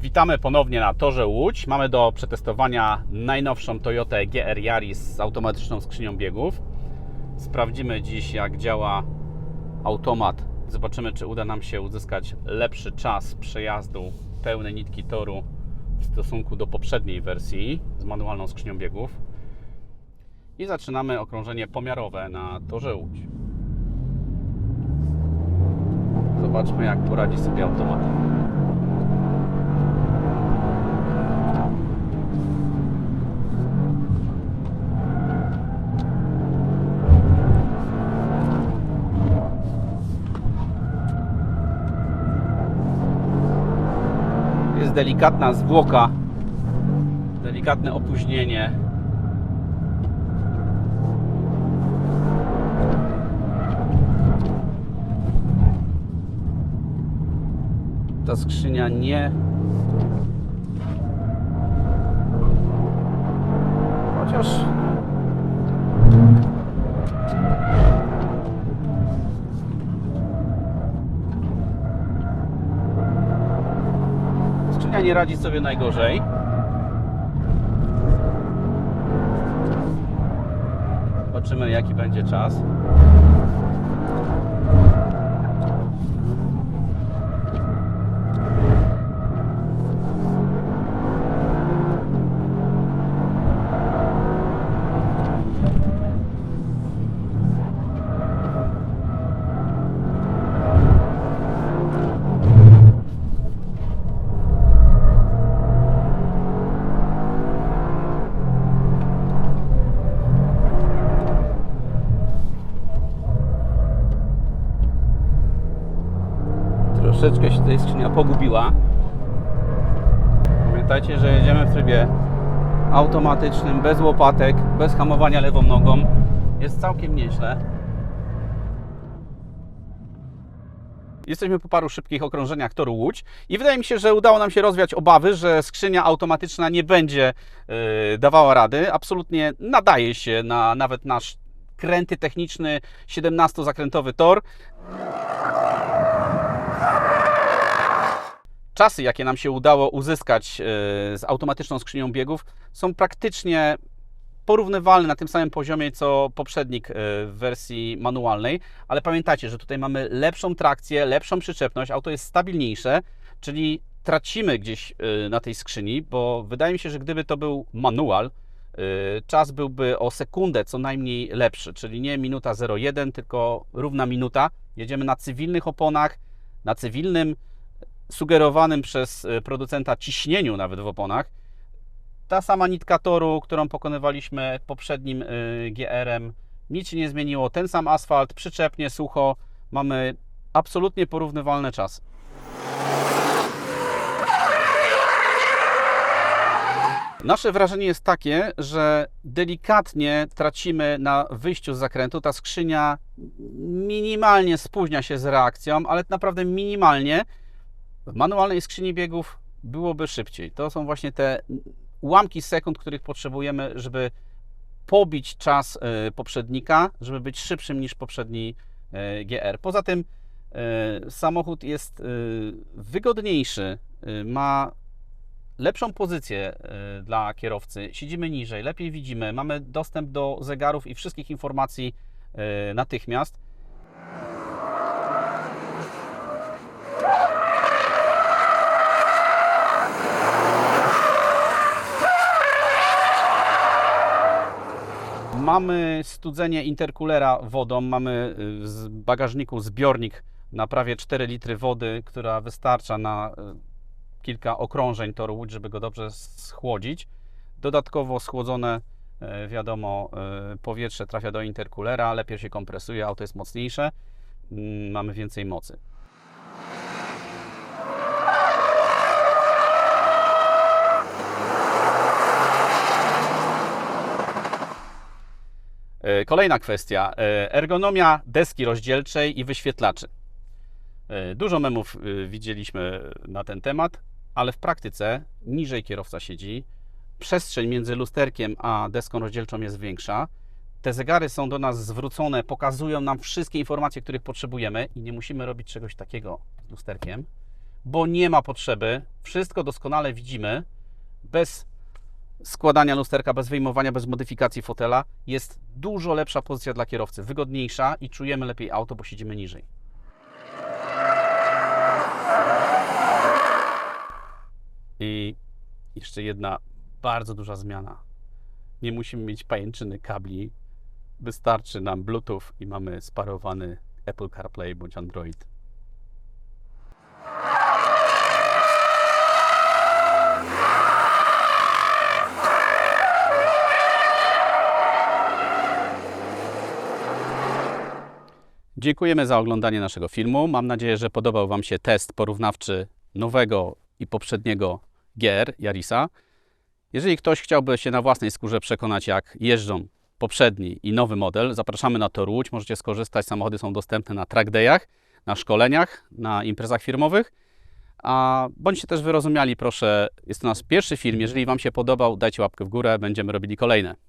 Witamy ponownie na torze Łódź. Mamy do przetestowania najnowszą Toyotę GR Yaris z automatyczną skrzynią biegów. Sprawdzimy dziś, jak działa automat. Zobaczymy, czy uda nam się uzyskać lepszy czas przejazdu pełnej nitki toru w stosunku do poprzedniej wersji z manualną skrzynią biegów. I zaczynamy okrążenie pomiarowe na torze Łódź. Zobaczmy, jak poradzi sobie automat. Jest delikatna zwłoka, delikatne opóźnienie. Ta skrzynia nie. Chociaż. Nie radzi sobie najgorzej. Zobaczymy jaki będzie czas. Troszeczkę się tutaj skrzynia pogubiła. Pamiętajcie, że jedziemy w trybie automatycznym, bez łopatek, bez hamowania lewą nogą. Jest całkiem nieźle. Jesteśmy po paru szybkich okrążeniach toru Łódź i wydaje mi się, że udało nam się rozwiać obawy, że skrzynia automatyczna nie będzie yy, dawała rady. Absolutnie nadaje się na nawet nasz kręty techniczny 17-zakrętowy tor. Czasy, jakie nam się udało uzyskać yy, z automatyczną skrzynią biegów, są praktycznie porównywalne na tym samym poziomie co poprzednik yy, w wersji manualnej, ale pamiętajcie, że tutaj mamy lepszą trakcję, lepszą przyczepność, auto jest stabilniejsze, czyli tracimy gdzieś yy, na tej skrzyni, bo wydaje mi się, że gdyby to był manual, czas byłby o sekundę co najmniej lepszy, czyli nie minuta 0,1, tylko równa minuta. Jedziemy na cywilnych oponach, na cywilnym sugerowanym przez y, producenta ciśnieniu nawet w oponach. Ta sama nitka toru, którą pokonywaliśmy poprzednim y, GR-em, nic się nie zmieniło. Ten sam asfalt, przyczepnie, sucho. Mamy absolutnie porównywalne czasy. Nasze wrażenie jest takie, że delikatnie tracimy na wyjściu z zakrętu. Ta skrzynia minimalnie spóźnia się z reakcją, ale naprawdę minimalnie. W manualnej skrzyni biegów byłoby szybciej. To są właśnie te ułamki sekund, których potrzebujemy, żeby pobić czas y, poprzednika, żeby być szybszym niż poprzedni y, GR. Poza tym y, samochód jest wygodniejszy, ma lepszą pozycję dla kierowcy. Siedzimy niżej, lepiej widzimy, mamy dostęp do zegarów i wszystkich informacji natychmiast. Mamy studzenie interkulera wodą, mamy y, w bagażniku zbiornik na prawie 4 litry wody, która wystarcza na y, kilka okrążeń toru Łódź, żeby go dobrze schłodzić. Dodatkowo schłodzone, y, wiadomo, powietrze trafia do interkulera, lepiej się kompresuje, auto jest mocniejsze, mm, mamy więcej mocy. Kolejna kwestia. e, Ergonomia deski rozdzielczej i wyświetlaczy. E, Dużo memów e, widzieliśmy na ten temat, ale w praktyce niżej kierowca siedzi, przestrzeń między lusterkiem a deską rozdzielczą jest większa. Te zegary są do nas zwrócone, pokazują nam wszystkie informacje, których potrzebujemy i nie musimy robić czegoś takiego z lusterkiem, bo nie ma potrzeby. Wszystko doskonale widzimy, bez składania lusterka, bez wyjmowania, bez modyfikacji fotela. Jest dużo lepsza pozycja dla kierowcy, wygodniejsza i czujemy lepiej auto, bo siedzimy niżej. I jeszcze jedna bardzo duża zmiana. Nie musimy mieć pajęczyny kabli. Wystarczy nam Bluetooth i mamy sparowany Apple CarPlay bądź Android. Dziękujemy za oglądanie naszego filmu. Mam nadzieję, że podobał Wam się test porównawczy nowego i poprzedniego gier Yarisa. Jeżeli ktoś chciałby się na własnej skórze przekonać, jak jeżdżą poprzedni i nowy model, zapraszamy na Tor Łódź. Możecie skorzystać. Samochody są dostępne na track dayach, na szkoleniach, na imprezach firmowych. A bądźcie też wyrozumiali, proszę. Jest to nasz pierwszy film. Jeżeli Wam się podobał, dajcie łapkę w górę. Będziemy robili kolejne.